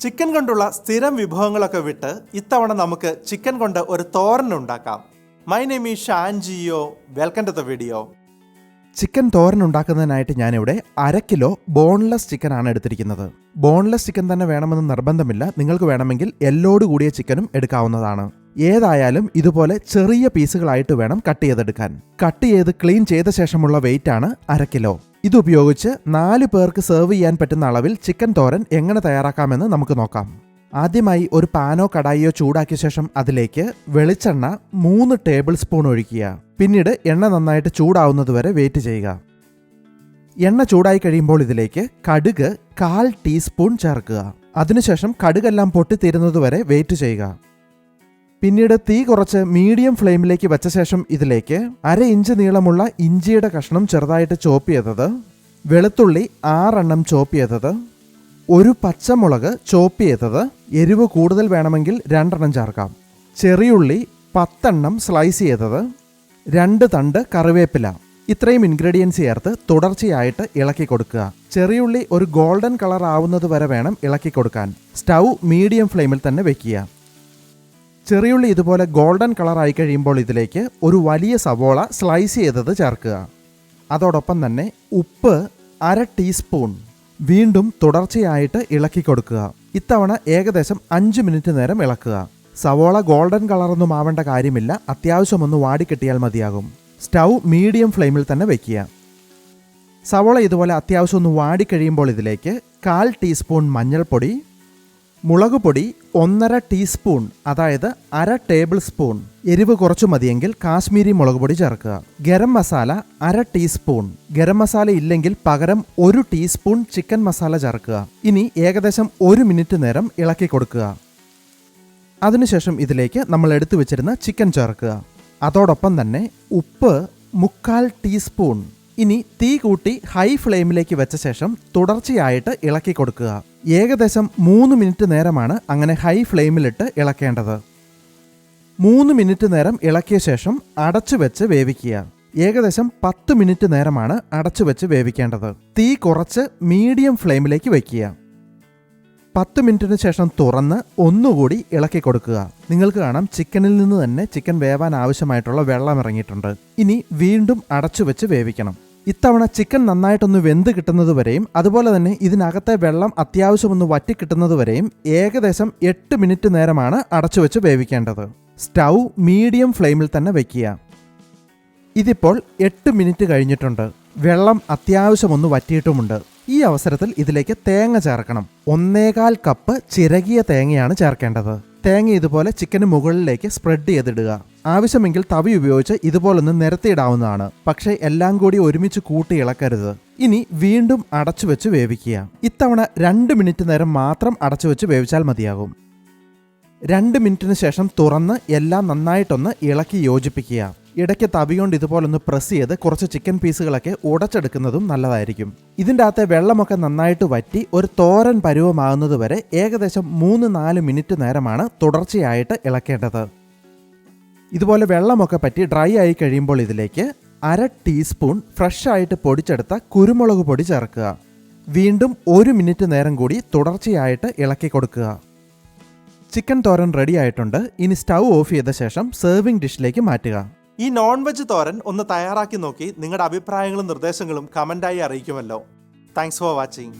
Chicken കൊണ്ടുള്ള സ്ഥിരം വിഭവങ്ങളൊക്കെ വിട്ട് ഇത്തവണ നമുക്ക് ചിക്കൻ കൊണ്ട് ഒരു തോരൻ ഉണ്ടാക്കാം. My name is Shanjio welcome to the video chicken thoran ഉണ്ടാക്കുന്നതിനായിട്ട് ഞാനിവിടെ അര കിലോ ബോൺലെസ് ചിക്കൻ ആണ് എടുത്തിരിക്കുന്നത്. ബോൺലെസ് ചിക്കൻ തന്നെ വേണമെന്ന് നിർബന്ധമില്ല. നിങ്ങൾക്ക് വേണമെങ്കിൽ എല്ലോട് കൂടിയ ചിക്കനും എടുക്കാവുന്നതാണ്. ഏതായാലും ഇതുപോലെ ചെറിയ പീസുകളായിട്ട് വേണം കട്ട് ചെയ്തെടുക്കാൻ. കട്ട് ചെയ്ത് ക്ലീൻ ചെയ്ത ശേഷമുള്ള വെയിറ്റ് ആണ് അര കിലോ. ഇതുപയോഗിച്ച് നാല് പേർക്ക് സെർവ് ചെയ്യാൻ പറ്റുന്ന അളവിൽ ചിക്കൻ തോരൻ എങ്ങനെ തയ്യാറാക്കാമെന്ന് നമുക്ക് നോക്കാം. ആദ്യമായി ഒരു പാനോ കടായിയോ ചൂടാക്കിയ ശേഷം അതിലേക്ക് വെളിച്ചെണ്ണ മൂന്ന് ടേബിൾ സ്പൂൺ ഒഴിക്കുക. പിന്നീട് എണ്ണ നന്നായിട്ട് ചൂടാവുന്നതുവരെ വെയിറ്റ് ചെയ്യുക. എണ്ണ ചൂടായി കഴിയുമ്പോൾ ഇതിലേക്ക് കടുക് കാൽ ടീസ്പൂൺ ചേർക്കുക. അതിനുശേഷം കടുകെല്ലാം പൊട്ടിത്തീരുന്നതുവരെ വെയിറ്റ് ചെയ്യുക. പിന്നീട് തീ കുറച്ച് മീഡിയം ഫ്ലെയിമിലേക്ക് വെച്ച ശേഷം ഇതിലേക്ക് അര ഇഞ്ച് നീളമുള്ള ഇഞ്ചിയുടെ കഷ്ണം ചെറുതായിട്ട് ചോപ്പ് ചെയ്തത് വെളുത്തുള്ളി ആറെണ്ണം ചോപ്പ് ചെയ്തത് ഒരു പച്ചമുളക് ചോപ്പ് ചെയ്തത് എരിവ് കൂടുതൽ വേണമെങ്കിൽ രണ്ടെണ്ണം ചേർക്കാം. ചെറിയുള്ളി പത്തെണ്ണം സ്ലൈസ് ചെയ്തത് രണ്ട് തണ്ട് കറിവേപ്പില. ഇത്രയും ഇൻഗ്രീഡിയൻസ് ചേർത്ത് തുടർച്ചയായിട്ട് ഇളക്കി കൊടുക്കുക. ചെറിയുള്ളി ഒരു ഗോൾഡൻ കളർ ആവുന്നത് വരെ വേണം ഇളക്കി കൊടുക്കാൻ. സ്റ്റൗ മീഡിയം ഫ്ലെയിമിൽ തന്നെ വെക്കുക. ചെറിയുള്ളി ഇതുപോലെ ഗോൾഡൻ കളറായി കഴിയുമ്പോൾ ഇതിലേക്ക് ഒരു വലിയ സവോള സ്ലൈസ് ചെയ്തത് ചേർക്കുക. അതോടൊപ്പം തന്നെ ഉപ്പ് അര ടീസ്പൂൺ വീണ്ടും തുടർച്ചയായിട്ട് ഇളക്കി കൊടുക്കുക. ഇത്തവണ ഏകദേശം അഞ്ച് മിനിറ്റ് നേരം ഇളക്കുക. സവോള ഗോൾഡൻ കളറൊന്നും ആവേണ്ട കാര്യമില്ല. അത്യാവശ്യം ഒന്ന് വാടിക്കെട്ടിയാൽ മതിയാകും. സ്റ്റൗ മീഡിയം ഫ്ലെയിമിൽ തന്നെ വെക്കുക. സവോള ഇതുപോലെ അത്യാവശ്യം ഒന്ന് വാടിക്കഴിയുമ്പോൾ ഇതിലേക്ക് കാൽ ടീസ്പൂൺ മഞ്ഞൾപ്പൊടി മുളക് പൊടി ഒന്നര ടീസ്പൂൺ അതായത് അര ടേബിൾ സ്പൂൺ എരിവ് കുറച്ചു മതിയെങ്കിൽ കാശ്മീരി മുളക് പൊടി ചേർക്കുക. ഗരം മസാല അര ടീസ്പൂൺ. ഗരം മസാല ഇല്ലെങ്കിൽ പകരം ഒരു ടീസ്പൂൺ ചിക്കൻ മസാല ചേർക്കുക. ഇനി ഏകദേശം ഒരു മിനിറ്റ് നേരം ഇളക്കി കൊടുക്കുക. അതിനുശേഷം ഇതിലേക്ക് നമ്മൾ എടുത്തു വെച്ചിരുന്ന ചിക്കൻ ചേർക്കുക. അതോടൊപ്പം തന്നെ ഉപ്പ് മുക്കാൽ ടീസ്പൂൺ. ഇനി തീ കൂട്ടി ഹൈ ഫ്ലെയിമിലേക്ക് വെച്ച ശേഷം തുടർച്ചയായിട്ട് ഇളക്കി കൊടുക്കുക. ഏകദേശം മൂന്ന് മിനിറ്റ് നേരമാണ് അങ്ങനെ ഹൈ ഫ്ലെയിമിലിട്ട് ഇളക്കേണ്ടത്. മൂന്ന് മിനിറ്റ് നേരം ഇളക്കിയ ശേഷം അടച്ചു വെച്ച് വേവിക്കുക. ഏകദേശം പത്ത് മിനിറ്റ് നേരമാണ് അടച്ചു വെച്ച് വേവിക്കേണ്ടത്. തീ കുറച്ച് മീഡിയം ഫ്ലെയിമിലേക്ക് വയ്ക്കുക പത്ത് മിനിറ്റിന് ശേഷം തുറന്ന് ഒന്നുകൂടി ഇളക്കി കൊടുക്കുക. നിങ്ങൾക്ക് കാണാം ചിക്കനിൽ നിന്ന് തന്നെ ചിക്കൻ വേവാൻ ആവശ്യമായിട്ടുള്ള വെള്ളം ഇറങ്ങിയിട്ടുണ്ട്. ഇനി വീണ്ടും അടച്ചു വെച്ച് വേവിക്കണം. ഇത്തവണ ചിക്കൻ നന്നായിട്ടൊന്ന് വെന്ത് കിട്ടുന്നതുവരെയും അതുപോലെ തന്നെ ഇതിനകത്തെ വെള്ളം അത്യാവശ്യമൊന്ന് വറ്റി കിട്ടുന്നതുവരെയും ഏകദേശം എട്ട് മിനിറ്റ് നേരമാണ് അടച്ചു വെച്ച് വേവിക്കേണ്ടത്. സ്റ്റൗ മീഡിയം ഫ്ലെയിമിൽ തന്നെ വെക്കുക. ഇതിപ്പോൾ എട്ട് മിനിറ്റ് കഴിഞ്ഞിട്ടുണ്ട്. വെള്ളം അത്യാവശ്യമൊന്ന് വറ്റിയിട്ടുമുണ്ട്. ഈ അവസരത്തിൽ ഇതിലേക്ക് തേങ്ങ ചേർക്കണം. ഒന്നേകാൽ കപ്പ് ചിരകിയ തേങ്ങയാണ് ചേർക്കേണ്ടത്. തേങ്ങ ഇതുപോലെ ചിക്കന് മുകളിലേക്ക് സ്പ്രെഡ് ചെയ്തിടുക. ആവശ്യമെങ്കിൽ തവി ഉപയോഗിച്ച് ഇതുപോലൊന്ന് നിരത്തിയിടാവുന്നതാണ്. പക്ഷേ എല്ലാം കൂടി ഒരുമിച്ച് കൂട്ടി ഇളക്കരുത്. ഇനി വീണ്ടും അടച്ചു വെച്ച് വേവിക്കുക. ഇത്തവണ രണ്ട് മിനിറ്റ് നേരം മാത്രം അടച്ചു വെച്ച് വേവിച്ചാൽ മതിയാകും. രണ്ട് മിനിറ്റിന് ശേഷം തുറന്ന് എല്ലാം നന്നായിട്ടൊന്ന് ഇളക്കി യോജിപ്പിക്കുക. ഇടയ്ക്ക് തവി കൊണ്ട് ഇതുപോലൊന്ന് പ്രസ് ചെയ്ത് കുറച്ച് ചിക്കൻ പീസുകളൊക്കെ ഉടച്ചെടുക്കുന്നതും നല്ലതായിരിക്കും. ഇതിന്റെ അകത്തെ വെള്ളമൊക്കെ നന്നായിട്ട് വറ്റി ഒരു തോരൻ പരുവമാകുന്നത് വരെ ഏകദേശം മൂന്ന് നാല് മിനിറ്റ് നേരമാണ് തുടർച്ചയായിട്ട് ഇളക്കേണ്ടത്. ഇതുപോലെ വെള്ളമൊക്കെ പറ്റി ഡ്രൈ ആയി കഴിയുമ്പോൾ ഇതിലേക്ക് അര ടീസ്പൂൺ ഫ്രഷ് ആയിട്ട് പൊടിച്ചെടുത്ത കുരുമുളക് പൊടി ചേർക്കുക. വീണ്ടും ഒരു മിനിറ്റ് നേരം കൂടി തുടർച്ചയായിട്ട് ഇളക്കി കൊടുക്കുക. ചിക്കൻ തോരൻ റെഡി ആയിട്ടുണ്ട്. ഇനി സ്റ്റൗ ഓഫ് ചെയ്ത ശേഷം സെർവിംഗ് ഡിഷിലേക്ക് മാറ്റുക. ഈ നോൺ വെജ് തോരൻ ഒന്ന് തയ്യാറാക്കി നോക്കി നിങ്ങളുടെ അഭിപ്രായങ്ങളും നിർദ്ദേശങ്ങളും കമന്റായി അറിയിക്കുമല്ലോ. Thanks for watching